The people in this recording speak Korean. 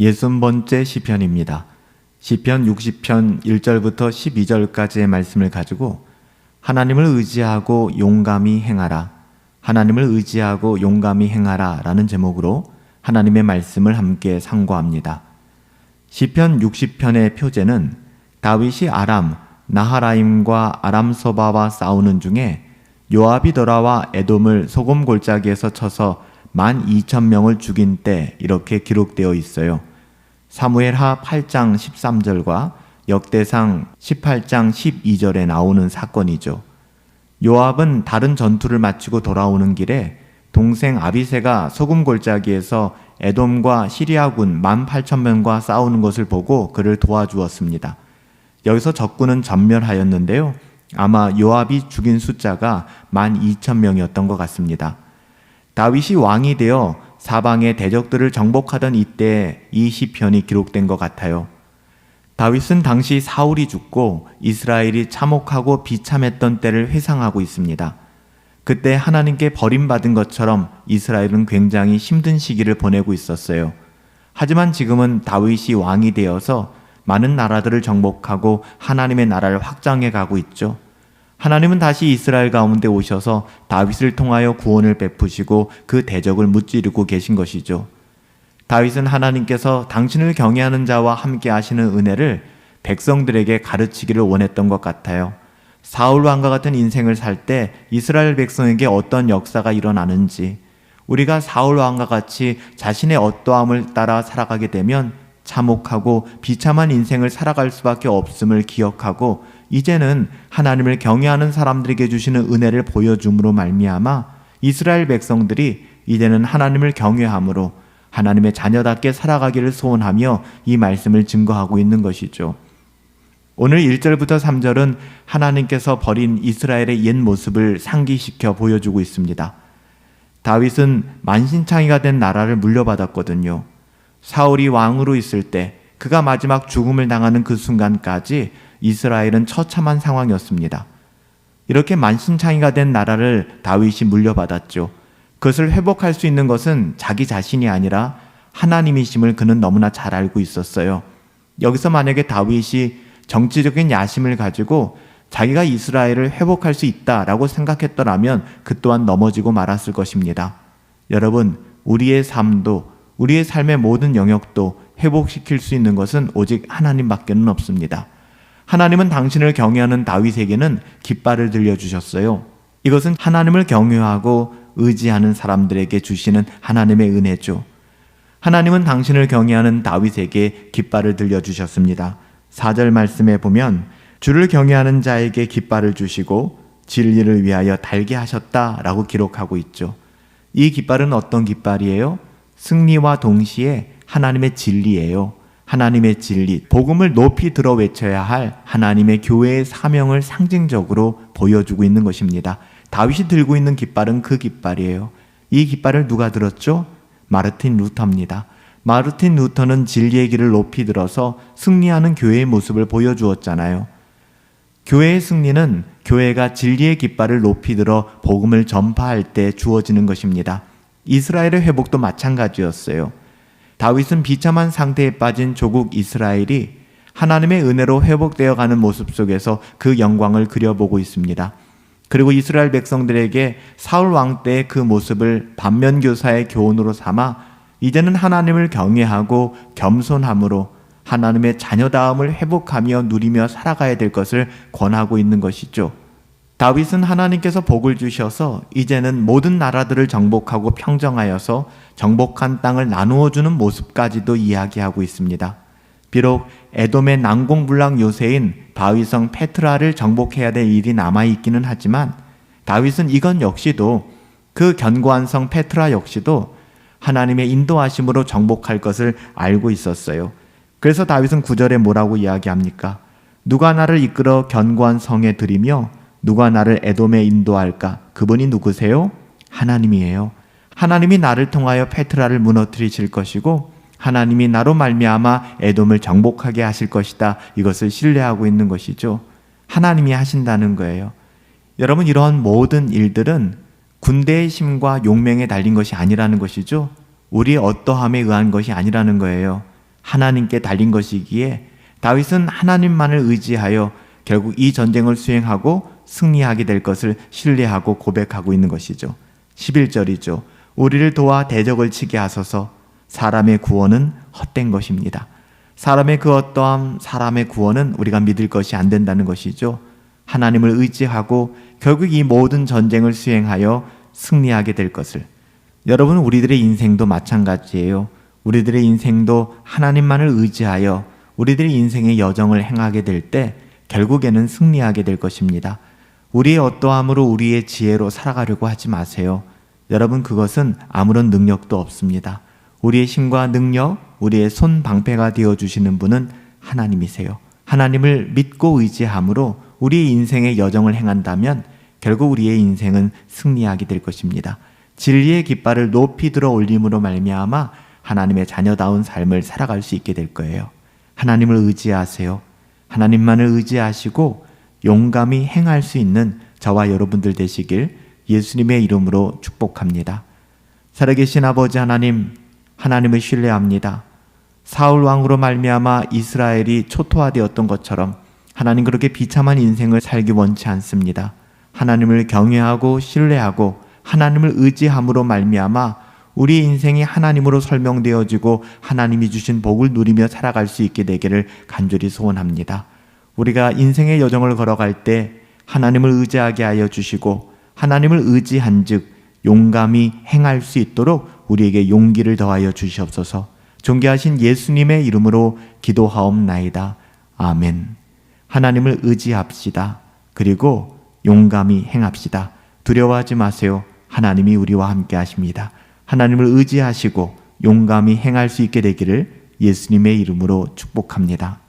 예순 번째 시편입니다. 시편 60편 1절부터 12절까지의 말씀을 가지고 하나님을 의지하고 용감히 행하라. 하나님을 의지하고 용감히 행하라 라는 제목으로 하나님의 말씀을 함께 상고합니다. 시편 60편의 표제는 다윗이 아람, 나하라임과 아람 소바와 싸우는 중에 요압이 돌아와 에돔을 소금 골짜기에서 쳐서 만 2천 명을 죽인 때 이렇게 기록되어 있어요. 사무엘하 8장 13절과 역대상 18장 12절에 나오는 사건이죠. 요압은 다른 전투를 마치고 돌아오는 길에 동생 아비세가 소금 골짜기에서 에돔과 시리아군 18,000명과 싸우는 것을 보고 그를 도와주었습니다. 여기서 적군은 전멸하였는데요. 아마 요압이 죽인 숫자가 12,000명이었던 것 같습니다. 다윗이 왕이 되어 사방의 대적들을 정복하던 이때 이 시편이 기록된 것 같아요. 다윗은 당시 사울이 죽고 이스라엘이 참혹하고 비참했던 때를 회상하고 있습니다. 그때 하나님께 버림받은 것처럼 이스라엘은 굉장히 힘든 시기를 보내고 있었어요. 하지만 지금은 다윗이 왕이 되어서 많은 나라들을 정복하고 하나님의 나라를 확장해 가고 있죠. 하나님은 다시 이스라엘 가운데 오셔서 다윗을 통하여 구원을 베푸시고 그 대적을 무찌르고 계신 것이죠. 다윗은 하나님께서 당신을 경외하는 자와 함께 하시는 은혜를 백성들에게 가르치기를 원했던 것 같아요. 사울 왕과 같은 인생을 살 때 이스라엘 백성에게 어떤 역사가 일어나는지 우리가 사울 왕과 같이 자신의 어떠함을 따라 살아가게 되면 참혹하고 비참한 인생을 살아갈 수밖에 없음을 기억하고 이제는 하나님을 경외하는 사람들에게 주시는 은혜를 보여줌으로 말미암아 이스라엘 백성들이 이제는 하나님을 경외함으로 하나님의 자녀답게 살아가기를 소원하며 이 말씀을 증거하고 있는 것이죠. 오늘 1절부터 3절은 하나님께서 버린 이스라엘의 옛 모습을 상기시켜 보여주고 있습니다. 다윗은 만신창이가 된 나라를 물려받았거든요. 사울이 왕으로 있을 때 그가 마지막 죽음을 당하는 그 순간까지 이스라엘은 처참한 상황이었습니다. 이렇게 만신창이가 된 나라를 다윗이 물려받았죠. 그것을 회복할 수 있는 것은 자기 자신이 아니라 하나님이심을 그는 너무나 잘 알고 있었어요. 여기서 만약에 다윗이 정치적인 야심을 가지고 자기가 이스라엘을 회복할 수 있다라고 생각했더라면 그 또한 넘어지고 말았을 것입니다. 여러분, 우리의 삶도 우리의 삶의 모든 영역도 회복시킬 수 있는 것은 오직 하나님밖에는 없습니다. 하나님은 당신을 경외하는 다윗에게는 깃발을 들려주셨어요. 이것은 하나님을 경외하고 의지하는 사람들에게 주시는 하나님의 은혜죠. 하나님은 당신을 경외하는 다윗에게 깃발을 들려주셨습니다. 4절 말씀에 보면 주를 경외하는 자에게 깃발을 주시고 진리를 위하여 달게 하셨다라고 기록하고 있죠. 이 깃발은 어떤 깃발이에요? 승리와 동시에 하나님의 진리예요. 하나님의 진리, 복음을 높이 들어 외쳐야 할 하나님의 교회의 사명을 상징적으로 보여주고 있는 것입니다. 다윗이 들고 있는 깃발은 그 깃발이에요. 이 깃발을 누가 들었죠? 마르틴 루터입니다. 마르틴 루터는 진리의 길을 높이 들어서 승리하는 교회의 모습을 보여주었잖아요. 교회의 승리는 교회가 진리의 깃발을 높이 들어 복음을 전파할 때 주어지는 것입니다. 이스라엘의 회복도 마찬가지였어요. 다윗은 비참한 상태에 빠진 조국 이스라엘이 하나님의 은혜로 회복되어 가는 모습 속에서 그 영광을 그려보고 있습니다. 그리고 이스라엘 백성들에게 사울 왕 때의 그 모습을 반면 교사의 교훈으로 삼아 이제는 하나님을 경외하고 겸손함으로 하나님의 자녀다움을 회복하며 누리며 살아가야 될 것을 권하고 있는 것이죠. 다윗은 하나님께서 복을 주셔서 이제는 모든 나라들을 정복하고 평정하여서 정복한 땅을 나누어 주는 모습까지도 이야기하고 있습니다. 비록 에돔의 난공불락 요새인 바위성 페트라를 정복해야 될 일이 남아 있기는 하지만 다윗은 이건 역시도 그 견고한 성 페트라 역시도 하나님의 인도하심으로 정복할 것을 알고 있었어요. 그래서 다윗은 구절에 뭐라고 이야기합니까? 누가 나를 이끌어 견고한 성에 들이며 누가 나를 에돔에 인도할까? 그분이 누구세요? 하나님이에요. 하나님이 나를 통하여 페트라를 무너뜨리실 것이고 하나님이 나로 말미암아 에돔을 정복하게 하실 것이다. 이것을 신뢰하고 있는 것이죠. 하나님이 하신다는 거예요. 여러분 이러한 모든 일들은 군대의 힘과 용맹에 달린 것이 아니라는 것이죠. 우리의 어떠함에 의한 것이 아니라는 거예요. 하나님께 달린 것이기에 다윗은 하나님만을 의지하여 결국 이 전쟁을 수행하고 승리하게 될 것을 신뢰하고 고백하고 있는 것이죠. 11절이죠. 우리를 도와 대적을 치게 하소서 사람의 구원은 헛된 것입니다. 사람의 그 어떠함, 사람의 구원은 우리가 믿을 것이 안 된다는 것이죠. 하나님을 의지하고 결국 이 모든 전쟁을 수행하여 승리하게 될 것을. 여러분, 우리들의 인생도 마찬가지예요. 우리들의 인생도 하나님만을 의지하여 우리들의 인생의 여정을 행하게 될 때 결국에는 승리하게 될 것입니다. 우리의 어떠함으로 우리의 지혜로 살아가려고 하지 마세요. 여러분, 그것은 아무런 능력도 없습니다. 우리의 힘과 능력, 우리의 손 방패가 되어 주시는 분은 하나님이세요. 하나님을 믿고 의지함으로 우리의 인생의 여정을 행한다면 결국 우리의 인생은 승리하게 될 것입니다. 진리의 깃발을 높이 들어 올림으로 말미암아 하나님의 자녀다운 삶을 살아갈 수 있게 될 거예요. 하나님을 의지하세요. 하나님만을 의지하시고 용감히 행할 수 있는 저와 여러분들 되시길 예수님의 이름으로 축복합니다. 살아계신 아버지 하나님, 하나님을 신뢰합니다. 사울 왕으로 말미암아 이스라엘이 초토화되었던 것처럼 하나님 그렇게 비참한 인생을 살기 원치 않습니다. 하나님을 경외하고 신뢰하고 하나님을 의지함으로 말미암아 우리 인생이 하나님으로 설명되어지고 하나님이 주신 복을 누리며 살아갈 수 있게 되기를 간절히 소원합니다. 우리가 인생의 여정을 걸어갈 때 하나님을 의지하게 하여 주시고 하나님을 의지한 즉 용감히 행할 수 있도록 우리에게 용기를 더하여 주시옵소서. 존귀하신 예수님의 이름으로 기도하옵나이다. 아멘. 하나님을 의지합시다. 그리고 용감히 행합시다. 두려워하지 마세요. 하나님이 우리와 함께 하십니다. 하나님을 의지하시고 용감히 행할 수 있게 되기를 예수님의 이름으로 축복합니다.